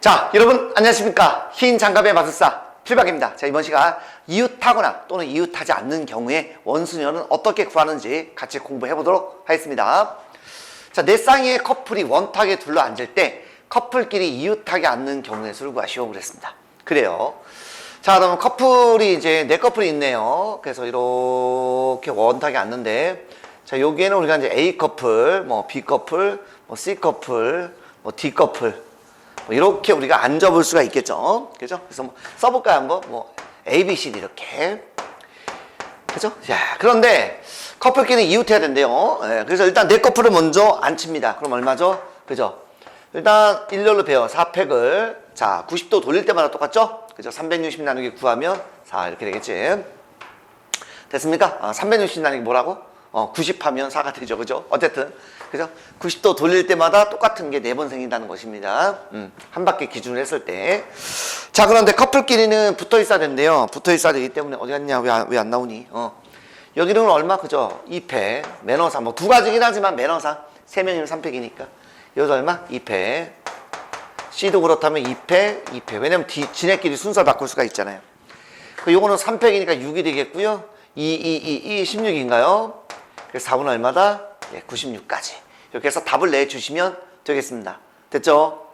자, 여러분 안녕하십니까? 흰 장갑의 마술사 필박입니다. 자, 이번 시간 이웃하거나 또는 이웃하지 않는 경우에 원수녀는 어떻게 구하는지 같이 공부해 보도록 하겠습니다. 자, 내 쌍의 커플이 원탁에 둘러 앉을 때 커플끼리 이웃하게 앉는 경우의 수를 구하시오 그랬습니다. 그래요. 자, 그러면 커플이 이제 네 커플이 있네요. 그래서 이렇게 원탁에 앉는데 자, 여기에는 우리가 이제 A 커플, 뭐 B 커플, 뭐 C 커플, 뭐 D 커플 뭐 이렇게 우리가 안 접을 수가 있겠죠. 그죠? 그래서 뭐 써볼까요, 한번? 뭐, A, B, C, D 이렇게. 그죠? 자, 그런데 커플끼리 이웃해야 된대요. 예, 그래서 일단 내 커플을 먼저 안 칩니다. 그럼 얼마죠? 그죠? 일단 일렬로 배워. 4팩을. 자, 90도 돌릴 때마다 똑같죠? 그죠? 360 나누기 9하면 4 이렇게 되겠지. 됐습니까? 아, 360 나누기 뭐라고? 어, 90 하면 4가 되죠. 그죠? 어쨌든. 그죠? 90도 돌릴 때마다 똑같은 게 네 번 생긴다는 것입니다. 음, 한 바퀴 기준으로 했을 때. 자, 그런데 커플끼리는 붙어 있어야 된대요. 붙어 있어야 되기 때문에 어디 갔냐? 왜, 안- 왜안 나오니? 어. 여기는 얼마? 그죠? 2패. 매너상. 뭐 두 가지긴 하지만 매너상. 3명이면 3팩이니까. 여기서 얼마? 2패. C도 그렇다면 2패, 2패. 왜냐면 뒤, 지네끼리 순서를 바꿀 수가 있잖아요. 그 요거는 3팩이니까 6이 되겠고요. 2, 2, 2, 2, 16인가요? 그래서 4분 얼마다? 예, 96까지. 이렇게 해서 답을 내주시면 되겠습니다. 됐죠?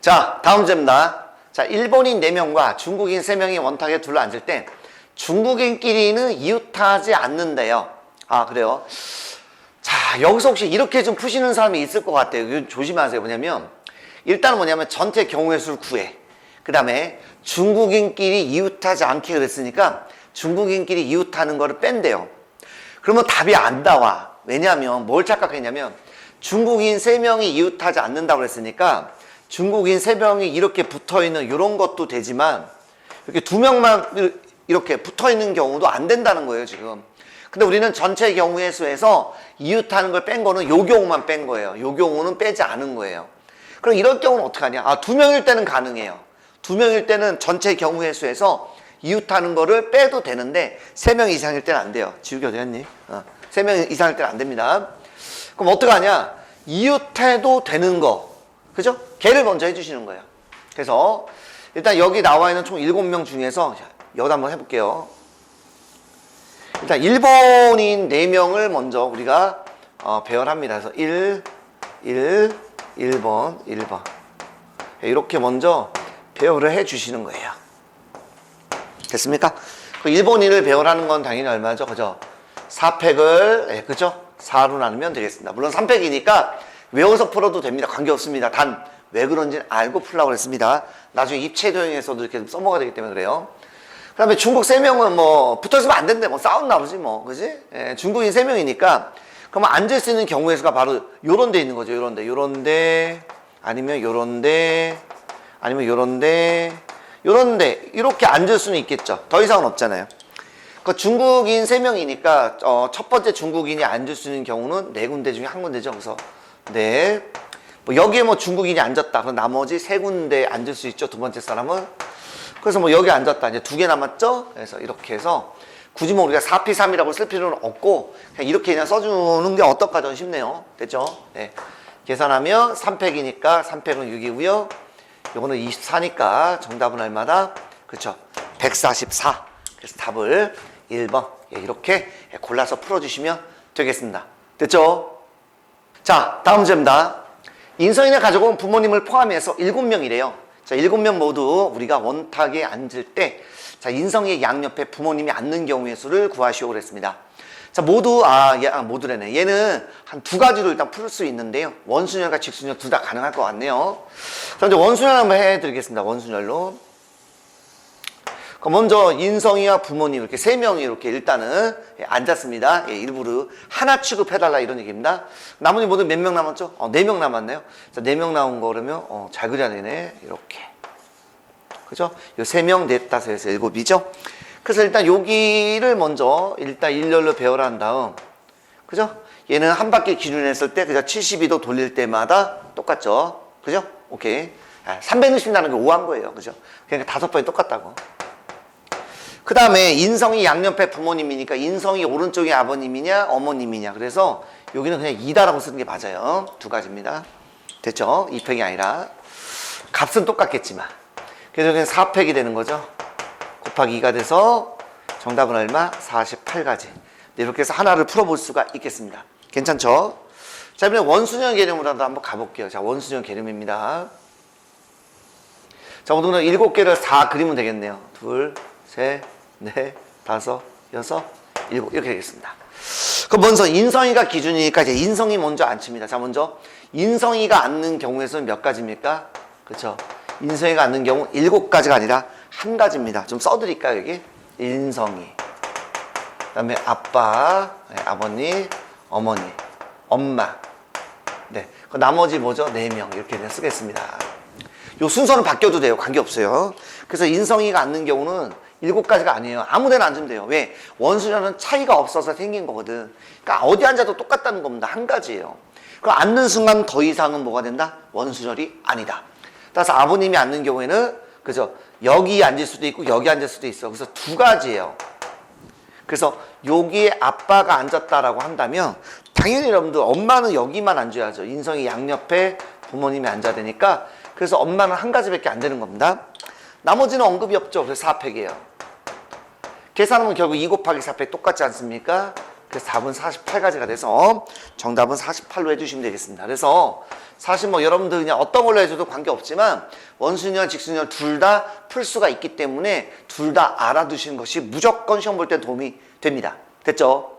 자, 다음 문제입니다. 자, 일본인 4명과 중국인 3명이 원탁에 둘러 앉을 때 중국인끼리는 이웃하지 않는데요. 아, 그래요? 자, 여기서 혹시 이렇게 좀 푸시는 사람이 있을 것 같아요. 조심하세요. 뭐냐면, 일단은 뭐냐면 전체 경우의 수를 구해. 그 다음에 중국인끼리 이웃하지 않게 그랬으니까 중국인끼리 이웃하는 거를 뺀대요. 그러면 답이 안 나와. 왜냐하면 뭘 착각했냐면 중국인 세명이 이웃하지 않는다고 그랬으니까 중국인 세명이 이렇게 붙어 있는 이런 것도 되지만 이렇게 두 명만 이렇게 붙어 있는 경우도 안 된다는 거예요, 지금. 근데 우리는 전체 경우의 수에서 이웃하는 걸 뺀 거는 요 경우만 뺀 거예요. 요 경우는 빼지 않은 거예요. 그럼 이런 경우는 어떻게 하냐? 아, 두 명일 때는 가능해요. 두 명일 때는 전체 경우의 수에서 이웃하는 거를 빼도 되는데 세 명 이상일 때는 안 돼요. 지우개 어디 갔니? 어, 세명 이상일 때는 안 됩니다. 그럼 어떻게 하냐? 이웃해도 되는 거. 그죠? 걔를 먼저 해주시는 거예요. 그래서 일단 여기 나와 있는 총 7명 중에서 여기 한번 해볼게요. 일단 일본인 4명을 먼저 우리가 어, 배열합니다. 그래서 1, 1, 1번, 1번. 이렇게 먼저 배열을 해 주시는 거예요. 됐습니까? 그 일본인을 배열하는 건 당연히 얼마죠? 그죠? 4팩을, 예, 그죠? 4로 나누면 되겠습니다. 물론 3팩이니까 외워서 풀어도 됩니다. 관계없습니다. 단, 왜 그런지는 알고 풀라고 그랬습니다. 나중에 입체 도형에서도 이렇게 써먹어야 되기 때문에 그래요. 그 다음에 중국 세명은 뭐 붙어 있으면 안 된대. 뭐 싸웠나 보지 뭐. 그지? 예, 중국인 세명이니까 그러면 앉을 수 있는 경우의 수가 바로 요런 데 있는 거죠. 요런 데. 요런 데. 아니면 요런 데. 아니면 요런 데. 요런 데. 이렇게 앉을 수는 있겠죠. 더 이상은 없잖아요. 그 중국인 세명이니까 어, 첫 번째 중국인이 앉을 수 있는 경우는 네 군데 중에 한 군데죠. 그래서 네. 뭐 여기에 뭐 중국인이 앉았다. 그럼 나머지 세 군데 앉을 수 있죠. 두 번째 사람은. 그래서 뭐 여기 앉았다. 이제 두 개 남았죠? 그래서 이렇게 해서 굳이 뭐 우리가 4P3이라고 쓸 필요는 없고 그냥 이렇게 그냥 써주는 게 어떨까 좀 싶네요. 됐죠? 네. 계산하면 3팩이니까 3팩은 6이고요. 요거는 24니까 정답은 얼마다? 그쵸? 144. 그래서 답을 1번 예, 이렇게 골라서 풀어주시면 되겠습니다. 됐죠? 자, 다음 문제입니다. 인성이네 가족은 부모님을 포함해서 7명이래요. 자, 7명 모두 우리가 원탁에 앉을 때, 자, 인성의 양옆에 부모님이 앉는 경우의 수를 구하시오 그랬습니다. 자, 모두, 아, 얘, 아, 모두래네. 얘는 한 두 가지로 일단 풀 수 있는데요. 원순열과 직순열 둘 다 가능할 것 같네요. 자, 이제 원순열 한번 해드리겠습니다. 원순열로. 먼저 인성이와 부모님 이렇게 세 명이 이렇게 일단은 예, 앉았습니다. 예, 일부러 하나 취급해달라 이런 얘기입니다. 나머지 모두 몇 명 남았죠? 어, 네명 남았네요. 자, 네명 나온 거 그러면 어, 잘 그려야 되네. 이렇게. 그죠? 요 세 명, 넷, 다섯, 여섯, 일곱이죠? 그래서 일단 여기를 먼저 일단 일렬로 배열한 다음, 그죠? 얘는 한 바퀴 기준으로 했을 때 그죠? 72도 돌릴 때마다 똑같죠? 그죠? 오케이. 아, 360 나는 게 5한 거예요. 그죠? 그러니까 다섯 번이 똑같다고. 그 다음에 인성이 양옆에 부모님이니까 인성이 오른쪽이 아버님이냐 어머님이냐 그래서 여기는 그냥 이다라고 쓰는 게 맞아요 두 가지입니다 됐죠? 이팩이 아니라 값은 똑같겠지만. 그래서 여기는 4팩이 되는 거죠. 곱하기 2가 돼서 정답은 얼마? 48가지. 이렇게 해서 하나를 풀어볼 수가 있겠습니다. 괜찮죠? 자, 이번에 원수년 개념으로 한번 가볼게요. 자, 원수년 개념입니다. 자, 오늘은 일곱 개를 다 그리면 되겠네요. 둘, 셋, 넷, 다섯, 여섯, 일곱. 이렇게 되겠습니다. 그럼 먼저 인성이가 기준이니까 이제 인성이 먼저 안 칩니다. 자, 먼저 인성이가 앉는 경우에서는 몇 가지입니까? 그렇죠? 인성이가 앉는 경우 일곱 가지가 아니라 한 가지입니다. 좀 써드릴까요, 여기? 인성이. 그 다음에 아빠, 네, 아버님, 어머니, 엄마. 네. 그 나머지 뭐죠? 네 명 이렇게 쓰겠습니다. 요 순서는 바뀌어도 돼요. 관계없어요. 그래서 인성이가 앉는 경우는 일곱 가지가 아니에요. 아무 데나 앉으면 돼요. 왜? 원수녀는 차이가 없어서 생긴 거거든. 그러니까 어디 앉아도 똑같다는 겁니다. 한 가지예요. 그럼 앉는 순간 더 이상은 뭐가 된다? 원수절이 아니다. 따라서 아버님이 앉는 경우에는 그죠? 여기 앉을 수도 있고 여기 앉을 수도 있어. 그래서 두 가지예요. 그래서 여기에 아빠가 앉았다라고 한다면 당연히 여러분들 엄마는 여기만 앉아야죠. 인성이 양옆에 부모님이 앉아야 되니까 그래서 엄마는 한 가지밖에 안 되는 겁니다. 나머지는 언급이 없죠. 그래서 4팩이에요. 계산하면 결국 2 곱하기 4팩 똑같지 않습니까? 그래서 답은 48가지가 돼서 정답은 48로 해주시면 되겠습니다. 그래서 사실 뭐 여러분들 그냥 어떤 걸로 해줘도 관계없지만 원수년, 직수년 둘 다 풀 수가 있기 때문에 둘 다 알아두시는 것이 무조건 시험 볼 때 도움이 됩니다. 됐죠?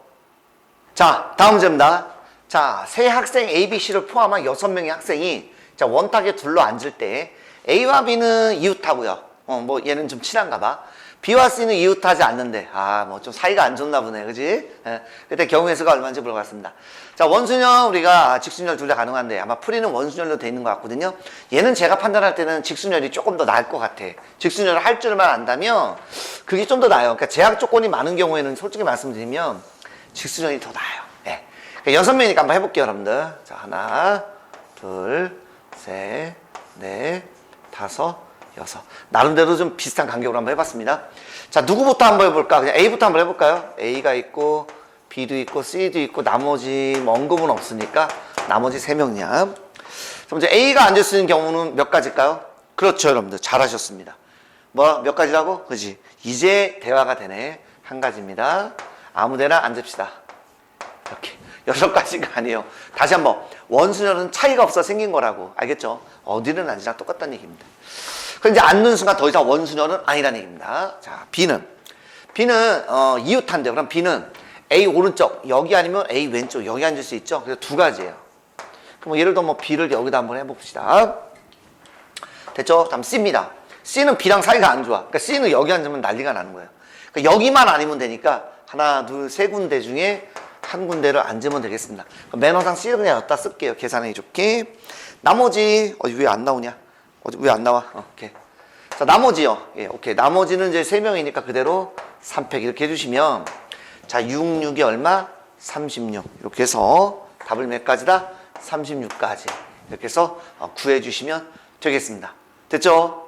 자, 다음 문제입니다. 자, 세 학생 A, B, C를 포함한 6명의 학생이 자, 원탁에 둘러 앉을 때 A와 B는 이웃하고요. 어, 뭐 얘는 좀 친한가 봐. B와 C는 이웃하지 않는데 아, 뭐 좀 사이가 안 좋나 보네. 그지? 예. 그때 경우의 수가 얼마인지 물어봤습니다. 자, 원순열 우리가 직순열 둘 다 가능한데 아마 풀이는 원순열로 돼 있는 것 같거든요. 얘는 제가 판단할 때는 직순열이 조금 더 나을 것 같아. 직순열을 할 줄만 안다면 그게 좀 더 나아요. 그러니까 제약 조건이 많은 경우에는 솔직히 말씀드리면 직수전이 더 나아요. 예. 그러니까 여섯 명이니까 한번 해볼게요, 여러분들. 자, 하나, 둘, 셋, 넷, 다섯, 여섯. 나름대로 좀 비슷한 간격으로 한번 해봤습니다. 자, 누구부터 한번 해볼까? 그냥 A부터 한번 해볼까요? A가 있고, B도 있고, C도 있고, 나머지 뭐 언급은 없으니까 나머지 세 명이야. 자, 먼저 A가 앉을 수 있는 경우는 몇 가지일까요? 그렇죠, 여러분들. 잘하셨습니다. 뭐, 몇 가지라고? 그지? 이제 대화가 되네. 한 가지입니다. 아무 데나 앉읍시다. 이렇게. 여섯 가지가 아니에요. 다시 한번. 원수열은 차이가 없어 생긴 거라고. 알겠죠? 어디는 앉으나 똑같다는 얘기입니다. 그럼 이제 앉는 순간 더 이상 원수열은 아니라는 얘기입니다. 자, B는. B는, 어, 이웃한데. 그럼 B는 A 오른쪽, 여기 아니면 A 왼쪽, 여기 앉을 수 있죠? 그래서 두 가지예요. 그럼 뭐 예를 들어 뭐 B를 여기다 한번 해봅시다. 됐죠? 다음 C입니다. C는 B랑 사이가 안 좋아. 그러니까 C는 여기 앉으면 난리가 나는 거예요. 그러니까 여기만 아니면 되니까 하나, 둘, 세 군데 중에 한 군데를 앉으면 되겠습니다. 매너상 C를 그냥 여기다 쓸게요. 계산하기 좋게. 나머지, 어디 왜안 나오냐? 왜 안 나와? 어, 오케이. 자, 나머지요. 예, 오케이. 나머지는 이제 세 명이니까 그대로 3팩 이렇게 해주시면 자, 6, 6이 얼마? 36. 이렇게 해서 답을 몇 가지다? 36가지. 이렇게 해서 어, 구해주시면 되겠습니다. 됐죠?